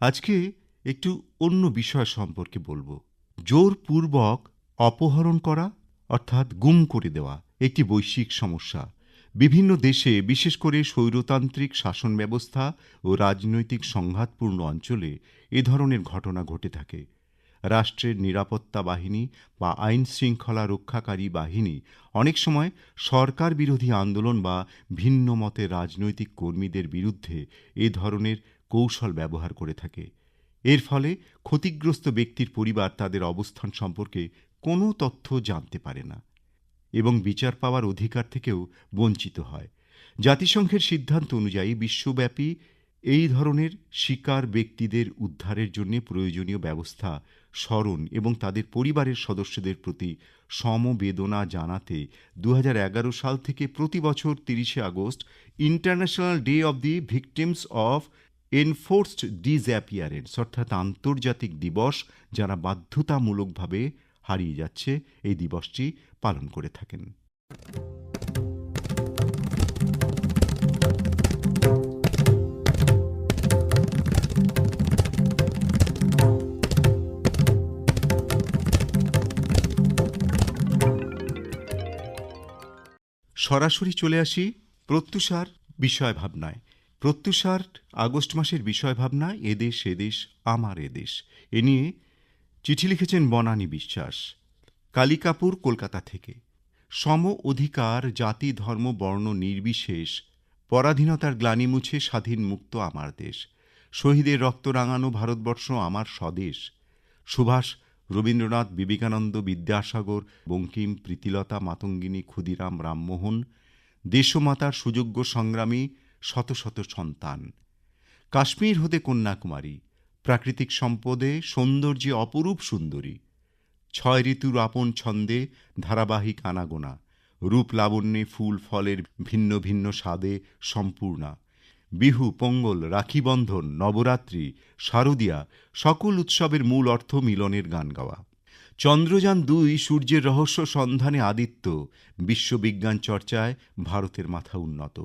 আজকে একটু অন্য বিষয় সম্পর্কে বলব। জোরপূর্বক অপহরণ করা, অর্থাৎ গুম করে দেওয়া একটি বৈশ্বিক সমস্যা। বিভিন্ন দেশে বিশেষ করে স্বৈরতান্ত্রিক শাসন ব্যবস্থা ও রাজনৈতিক সংঘাতপূর্ণ অঞ্চলে এ ধরনের ঘটনা ঘটে থাকে। রাষ্ট্রের নিরাপত্তা বাহিনী বা আইন শৃঙ্খলা রক্ষাকারী বাহিনী অনেক সময় সরকার বিরোধী আন্দোলন বা ভিন্ন মতের রাজনৈতিক কর্মীদের বিরুদ্ধে এ ধরনের কৌশল ব্যবহার করে থাকে। এর ফলে ক্ষতিগ্রস্ত ব্যক্তির পরিবার তাদের অবস্থান সম্পর্কে কোনো তথ্য জানতে পারে না এবং বিচার পাওয়ার অধিকার থেকেও বঞ্চিত হয়। জাতিসংঘের সিদ্ধান্ত অনুযায়ী বিশ্বব্যাপী এই ধরনের শিকার ব্যক্তিদের উদ্ধারের জন্য প্রয়োজনীয় ব্যবস্থা স্মরণ এবং তাদের পরিবারের সদস্যদের প্রতি সমবেদনা জানাতে দু হাজার এগারো সাল থেকে প্রতি বছর তিরিশে August international day of the victims of enforced disappearance অর্থাৎ আন্তর্জাতিক দিবস, যারা বাধ্যতামূলকভাবে হারিয়ে যাচ্ছে, এই দিবসটি পালন করে থাকেন। সরাসরি চলে আসি প্রত্যুষার বিষয় ভাবনায় প্রত্যুষার আগস্ট মাসের বিষয় ভাবনা এদেশ এদেশ আমার এদেশ এ নিয়ে চিঠি লিখেছেন বনানী বিশ্বাস, কালিকাপুর, কলকাতা থেকে। সম অধিকার, জাতি, ধর্ম, বর্ণ নির্বিশেষ, পরাধীনতার গ্লানি মুছে স্বাধীন মুক্ত আমার দেশ। শহীদের রক্ত রাঙানো ভারতবর্ষ আমার স্বদেশ। সুভাষ রবীন্দ্রনাথ বিবেকানন্দ বিদ্যাসাগর, বঙ্কিম, প্রীতিলতা, মাতঙ্গিনী, ক্ষুদিরাম, রামমোহন, দেশমাতার সুযোগ্য সংগ্রামী শত শত সন্তান। কাশ্মীর হতে কন্যাকুমারী, প্রাকৃতিক সম্পদে সৌন্দর্যে অপরূপ সুন্দরী। ছয় ঋতুর আপন ছন্দে ধারাবাহিক আনাগোনা, রূপ লাবণ্যে ফুল ফলের ভিন্ন ভিন্ন স্বাদে সম্পূর্ণা। বিহু, পঙ্গল রাখিবন্ধন নবরাত্রি, শারদিয়া সকল উৎসবের মূল অর্থ মিলনের গান গাওয়া। চন্দ্রযান দুই সূর্যের রহস্য সন্ধানে আদিত্য, বিশ্ববিজ্ঞান চর্চায় ভারতের মাথা উন্নত।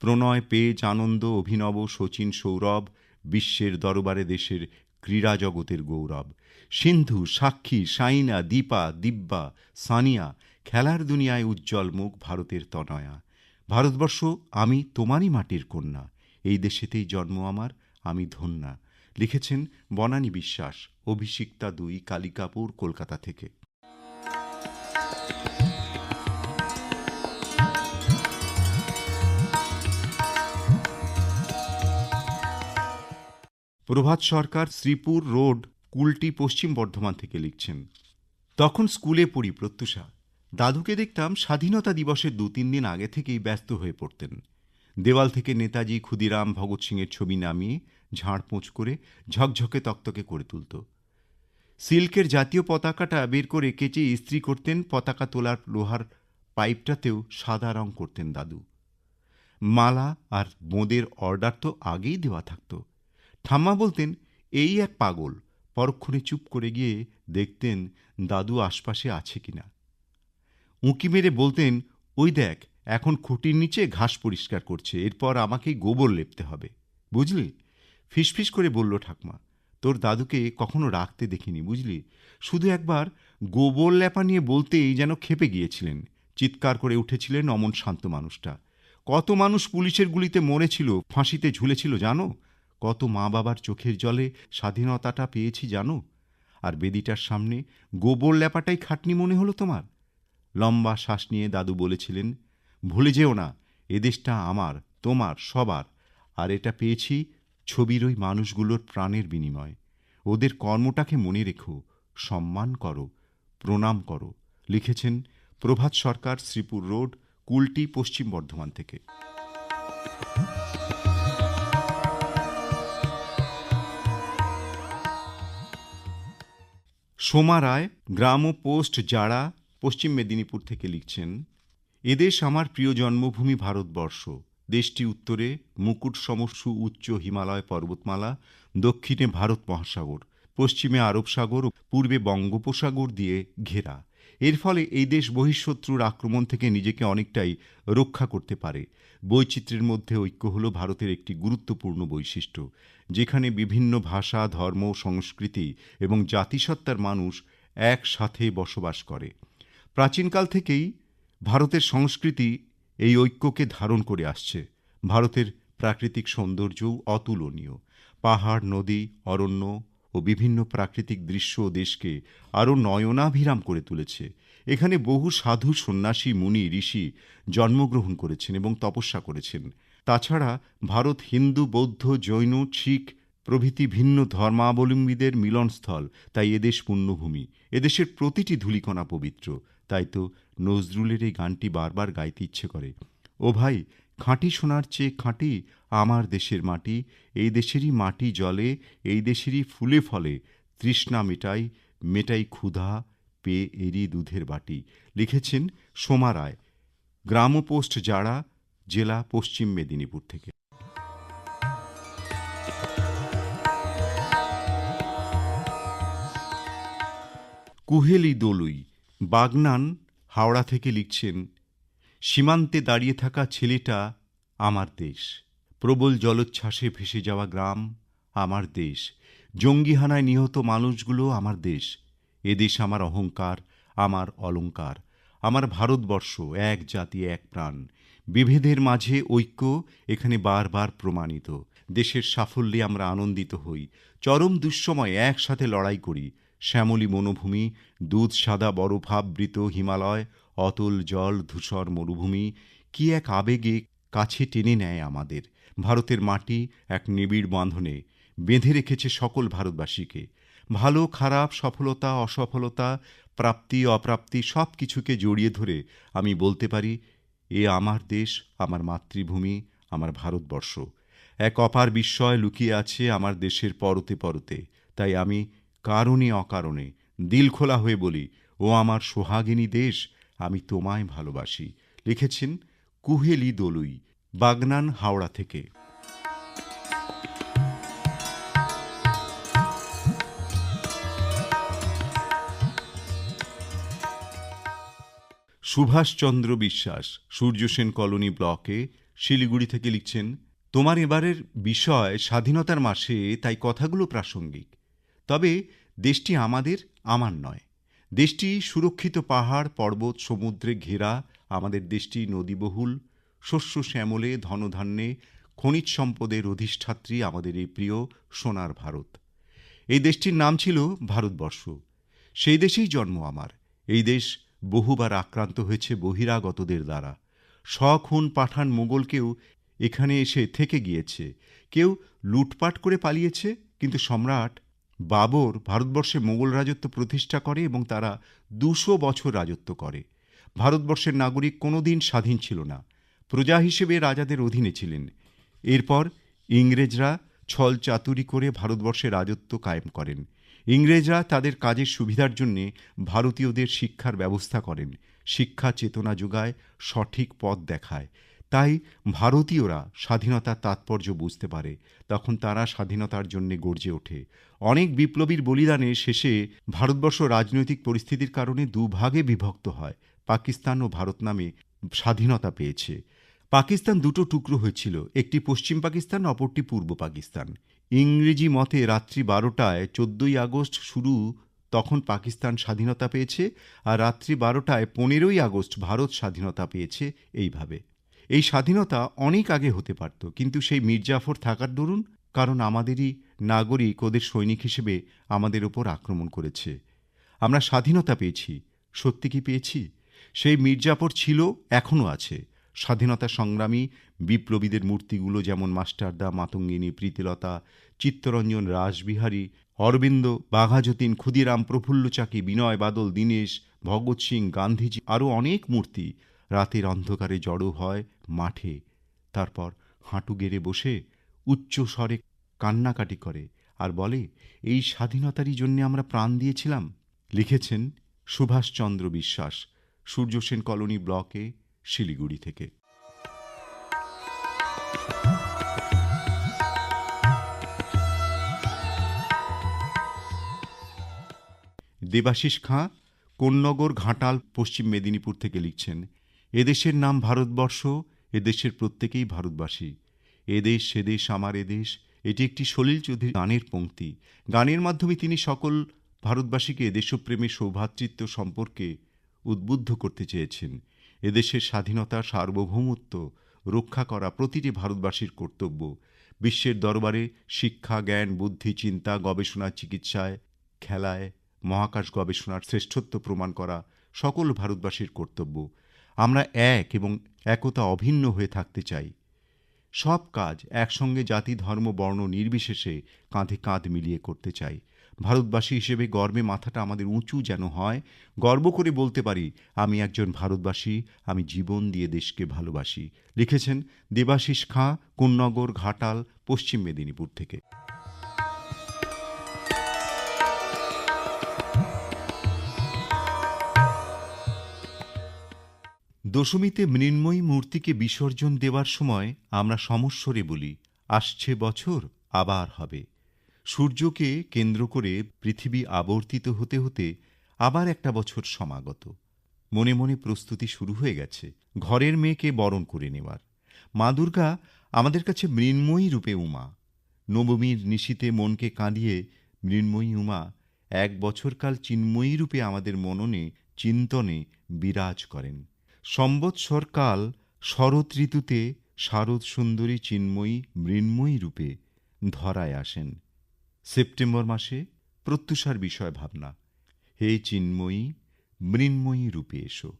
প্রণয় পেজ আনন্দ অভিনব শচীন সৌরভ, বিশ্বের দরবারে দেশের ক্রীড়া জগতের গৌরব। সিন্ধু, সাক্ষী সাইনা দীপা, দিব্যা, সানিয়া, খেলার দুনিয়ায় উজ্জ্বল মুখ ভারতের তনয়া। ভারতবর্ষ, আমি তোমারই মাটির কন্যা। এই দেশেতেই জন্ম আমার, আমি ধন্যা। লিখেছেন বনানী বিশ্বাস, অভিষিক্তা দুই, কালিকাপুর, কলকাতা থেকে। প্রভাত সরকার শ্রীপুর রোড কুলটি পশ্চিম বর্ধমান থেকে লিখছেন। তখন স্কুলে পড়ি প্রত্যুষা। দাদুকে দেখতাম স্বাধীনতা দিবসের দু তিন দিন আগে থেকেই ব্যস্ত হয়ে পড়তেন। দেওয়াল থেকে নেতাজি ক্ষুদিরাম ভগৎ সিংয়ের ছবি নামিয়ে ঝাড়পোঁছ করে ঝকঝকে তক্তকে করে তুলত। সিল্কের জাতীয় পতাকাটা বের করে কেচে ইস্ত্রি করতেন, পতাকা তোলার লোহার পাইপটাতেও সাদা রং করতেন দাদু। মালা আর বোঁদের অর্ডার তো আগেই দেওয়া থাকতো। ঠাম্মা বলতেন, এই এক পাগল। পরক্ষণে চুপ করে গিয়ে দেখতেন দাদু আশপাশে আছে কিনা। উঁকি মেরে বলতেন, ওই দেখ, এখন খুঁটির নিচে ঘাস পরিষ্কার করছে, এরপর আমাকেই গোবর লেপতে হবে। বুঝলি? ফিসফিস করে বলল ঠাকমা, তোর দাদুকে কখনো রাখতে দেখিনি, বুঝলি? শুধু একবার গোবর লেপা নিয়ে বলতেই যেন খেপে গিয়েছিলেন। চিৎকার করে উঠেছিলেন অমন শান্ত মানুষটা। কত মানুষ পুলিশের গুলিতে মরেছিল, ফাঁসিতে ঝুলেছিল, জানো? কত মা বাবার চোখের জলে স্বাধীনতাটা পেয়েছি জানো? আর বেদিটার সামনে গোবর ল্যাপাটাই খাটনি মনে হলো তোমার? লম্বা শ্বাস নিয়ে দাদু বলেছিলেন, ভুলে যেও না এদেশটা আমার, তোমার, সবার। আর এটা পেয়েছি ছবির ওই মানুষগুলোর প্রাণের বিনিময়। ওদের কর্মটাকে মনে রেখো, সম্মান করো, প্রণাম করো। লিখেছেন প্রভাত সরকার, শ্রীপুর রোড, কুলটি, পশ্চিম বর্ধমান থেকে। সোমা রায়, গ্রাম ও পোস্ট যারা পশ্চিম মেদিনীপুর থেকে লিখছেন, এদেশ আমার প্রিয় জন্মভূমি ভারতবর্ষ। দেশটি উত্তরে মুকুট সমস্যু উচ্চ হিমালয় পর্বতমালা, দক্ষিণে ভারত মহাসাগর, পশ্চিমে আরব সাগর পূর্বে বঙ্গোপসাগর দিয়ে ঘেরা। এর ফলে এই দেশ বহিঃশত্রুর আক্রমণ থেকে নিজেকে অনেকটাই রক্ষা করতে পারে। বৈচিত্র্যের মধ্যে ঐক্য হল ভারতের একটি গুরুত্বপূর্ণ বৈশিষ্ট্য, যেখানে বিভিন্ন ভাষা, ধর্ম, সংস্কৃতি এবং জাতিসত্তার মানুষ একসাথে বসবাস করে। প্রাচীনকাল থেকেই ভারতের সংস্কৃতি এই ঐক্যকে ধারণ করে আসছে। ভারতের প্রাকৃতিক সৌন্দর্যও অতুলনীয়। পাহাড়, নদী, অরণ্য ও বিভিন্ন প্রাকৃতিক দৃশ্য দেশকে আরও নয়নাভিরাম করে তুলেছে। এখানে বহু সাধু সন্ন্যাসী, মুনি, ঋষি জন্মগ্রহণ করেছেন এবং তপস্যা করেছেন। তাছাড়া ভারত হিন্দু, বৌদ্ধ, জৈন, শিখ প্রভৃতি ভিন্ন ধর্মাবলম্বীদের মিলনস্থল, তাই এদেশ পুণ্যভূমি। এদেশের প্রতিটি ধূলিকণা পবিত্র। তাই তো নজরুলের এই গানটি বারবার গাইতে ইচ্ছে করে। ও ভাই খাঁটি সোনার চেয়ে খাঁটি আমার দেশের মাটি, এই দেশেরই মাটি জলে, এই দেশেরই ফুলে ফলে, তৃষ্ণা মেটাই মেটাই ক্ষুধা, পেয়ে এরি দুধের বাটি। লিখেছেন সোমা রায় গ্রামপোস্ট জাড়া, জেলা পশ্চিম মেদিনীপুর থেকে। কুহেলি দোলুই, বাগনান, হাওড়া থেকে লিখছেন সীমান্তে দাঁড়িয়ে থাকা ছেলেটা আমার দেশ। প্রবল জলোচ্ছ্বাসে ভেসে যাওয়া গ্রাম আমার দেশ। জঙ্গিহানায় নিহত মানুষগুলো আমার দেশ। এদেশ আমার অহংকার, আমার অলংকার, আমার ভারতবর্ষ, এক জাতি, এক প্রাণ। বিভেদের মাঝে ঐক্য এখানে বারবার প্রমাণিত। দেশের সাফল্যে আমরা আনন্দিত হই। চরম দুঃসময়ে একসাথে লড়াই করি। শ্যামলী বনভূমি, দুধ সাদা বরফাবৃত হিমালয়, অতল জল ধূসর মরুভূমি, কি এক আবেগে কাছে টেনে নেয় আমাদের। ভারতের মাটি এক নিবিড় বাঁধনে বেঁধে রেখেছে সকল ভারতবাসীকে। ভালো, খারাপ, সফলতা, অসফলতা, প্রাপ্তি, অপ্রাপ্তি সব কিছুকে জড়িয়ে ধরে আমি বলতে পারি, এ আমার দেশ, আমার মাতৃভূমি, আমার ভারতবর্ষ। এক অপার বিস্ময় লুকিয়ে আছে আমার দেশের পরতে পরতে। তাই আমি কারণে অকারণে দিল খোলা হয়ে বলি, ও আমার সোহাগিনী দেশ, আমি তোমায় ভালোবাসি। লিখেছেন কুহেলি দোলুই, বাগনান হাওড়া থেকে। সুভাষচন্দ্র বিশ্বাস সূর্যসেন কলোনি ব্লকে, শিলিগুড়ি থেকে লিখছেন, তোমার এবারের বিষয় স্বাধীনতার মাসে, তাই কথাগুলো প্রাসঙ্গিক। তবে দেশটি আমাদের, আমার নয়। দেশটি সুরক্ষিত পাহাড়, পর্বত, সমুদ্রে ঘেরা, আমাদের দেশটি নদীবহুল, শস্য শ্যামলে, ধনধান্যে, খনিজ সম্পদের অধিষ্ঠাত্রী আমাদের এই প্রিয় সোনার ভারত। এই দেশটির নাম ছিল ভারতবর্ষ। সেই দেশেই জন্ম আমার। এই দেশ বহুবার আক্রান্ত হয়েছে বহিরাগতদের দ্বারা। শখুন পাঠান মোগলকেও এখানে এসে থেকে গিয়েছে। কেউ লুটপাট করে পালিয়েছে, কিন্তু সম্রাট বাবর ভারতবর্ষে মোগল রাজত্ব প্রতিষ্ঠা করে এবং তারা দুশো বছর রাজত্ব করে। ভারতবর্ষের নাগরিক কোনোদিন স্বাধীন ছিল না। প্রজা হিসেবে রাজাদের অধীনে ছিলেন। এরপর ইংরেজরা ছল চাতুরি করে ভারতবর্ষে রাজত্ব কায়েম করেন। ইংরেজরা তাদের কাজের সুবিধার জন্যে ভারতীয়দের শিক্ষার ব্যবস্থা করেন। শিক্ষা চেতনা যোগায় সঠিক পথ দেখায়। তাই ভারতীয়রা স্বাধীনতার তাৎপর্য বুঝতে পারে, তখন তারা স্বাধীনতার জন্যে গর্জে ওঠে। অনেক বিপ্লবীর বলিদানে শেষে ভারতবর্ষ রাজনৈতিক পরিস্থিতির কারণে দুভাগে বিভক্ত হয়। পাকিস্তান ও ভারত নামে স্বাধীনতা পেয়েছে। পাকিস্তান দুটো টুকরো হয়েছিল, একটি পশ্চিম পাকিস্তান, অপরটি পূর্ব পাকিস্তান। ইংরেজি মতে রাত্রি বারোটায় চোদ্দই আগস্ট শুরু, তখন পাকিস্তান স্বাধীনতা পেয়েছে, আর রাত্রি বারোটায় পনেরোই আগস্ট ভারত স্বাধীনতা পেয়েছে, এইভাবে। এই স্বাধীনতা অনেক আগে হতে পারত, কিন্তু সেই মির্জাফর থাকার দরুন কারণ আমাদেরই নাগরিক ওদের সৈনিক হিসেবে আমাদের ওপর আক্রমণ করেছে। আমরা স্বাধীনতা পেয়েছি। সত্যি কি পেয়েছি? সেই মির্জাফর ছিল, এখনও আছে। স্বাধীনতা সংগ্রামী বিপ্লবীদের মূর্তিগুলো যেমন মাস্টারদা মাতঙ্গিনী, প্রীতিলতা, চিত্তরঞ্জন রাসবিহারী, অরবিন্দ, বাঘাযতীন, ক্ষুদিরাম প্রফুল্ল চাকি বিনয় বাদল, দীনেশ, ভগৎ সিং, গান্ধীজি, আরও অনেক মূর্তি। রাতের অন্ধকারে জড়ো হয় মাঠে। তারপর হাঁটু গেড়ে বসে উচ্চ স্বরে কান্নাকাটি করে আর বলে, এই স্বাধীনতারই জন্যে আমরা প্রাণ দিয়েছিলাম। লিখেছেন সুভাষচন্দ্র বিশ্বাস সূর্যসেন কলোনি ব্লকে, শিলিগুড়ি থেকে। দেবাশিস খাঁ কোন্নগর ঘাটাল, পশ্চিম মেদিনীপুর থেকে লিখছেন এদেশের নাম ভারতবর্ষ এদেশের প্রত্যেকেই ভারতবাসী। এদেশ সেদেশ আমার এদেশ এটি একটি সলিল চৌধুরী গানের পংক্তি গানের মাধ্যমে তিনি সকল ভারতবাসীকে দেশপ্রেমে সৌভ্রাতৃত্ব সম্পর্কে উদ্বুদ্ধ করতে চেয়েছেন। এদেশের স্বাধীনতা, সার্বভৌমত্ব রক্ষা করা প্রতিটি ভারতবাসীর কর্তব্য। বিশ্বের দরবারে শিক্ষা, জ্ঞান, বুদ্ধি, চিন্তা, গবেষণা, চিকিৎসায়, খেলায়, মহাকাশ গবেষণার শ্রেষ্ঠত্ব প্রমাণ করা সকল ভারতবাসীর কর্তব্য। আমরা এক এবং একতা অভিন্ন হয়ে থাকতে চাই। সব কাজ একসঙ্গে জাতি, ধর্ম, বর্ণ নির্বিশেষে কাঁধে কাঁধ মিলিয়ে করতে চাই। ভারতবাসী হিসেবে গর্বে মাথাটা আমাদের উঁচু যেন হয়। গর্ব করে বলতে পারি, আমি একজন ভারতবাসী, আমি জীবন দিয়ে দেশকে ভালোবাসি। লিখেছেন দেবাশিস খাঁ, কোন্নগর, ঘাটাল, পশ্চিম মেদিনীপুর থেকে। দশমীতে মৃন্ময়ী মূর্তিকে বিসর্জন দেওয়ার সময় আমরা সমস্বরে বলি, আসছে বছর, আবার হবে। সূর্যকে কেন্দ্র করে পৃথিবী আবর্তিত হতে হতে আবার একটা বছর সমাগত। মনে মনে প্রস্তুতি শুরু হয়ে গেছে, ঘরের মেয়েকে বরণ করে নেওয়ার। মা দুর্গা আমাদের কাছে মৃন্ময়ী রূপে উমা। নবমীর নিশীতে মনকে কাঁদিয়ে, মৃন্ময়ী উমা, এক বছরকাল চিন্ময়ী রূপে আমাদের মননে, চিন্তনে বিরাজ করেন। সম্বৎসরকাল শরৎ ঋতুতে শারদ সুন্দরী চিন্ময়ী মৃন্ময়ী রূপে ধরায় আসেন। সেপ্টেম্বর মাসে প্রত্যুষার বিষয় ভাবনা। হে চিন্ময়ী, মৃন্ময়ী রূপে এসো।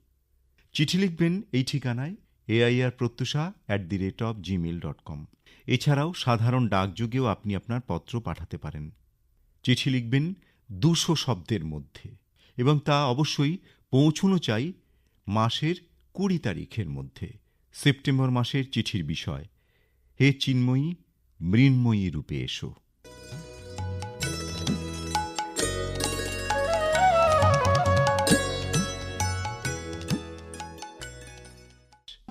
চিঠি লিখবেন এই ঠিকানায় AIR Pratyusha at the rate of Gmail dot com এছাড়াও সাধারণ ডাকযোগেও আপনি আপনার পত্র পাঠাতে পারেন। চিঠি লিখবেন দুশো শব্দের মধ্যে এবং তা অবশ্যই পৌঁছনো চাই মাসের কুড়ি তারিখের মধ্যে সেপ্টেম্বর মাসের চিঠির বিষয়, হে চিন্ময়ী, মৃন্ময়ী রূপে এসো।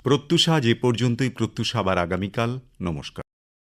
প্রত্যুষা, যে পর্যন্তই প্রত্যুষা আবার আগামীকাল। নমস্কার।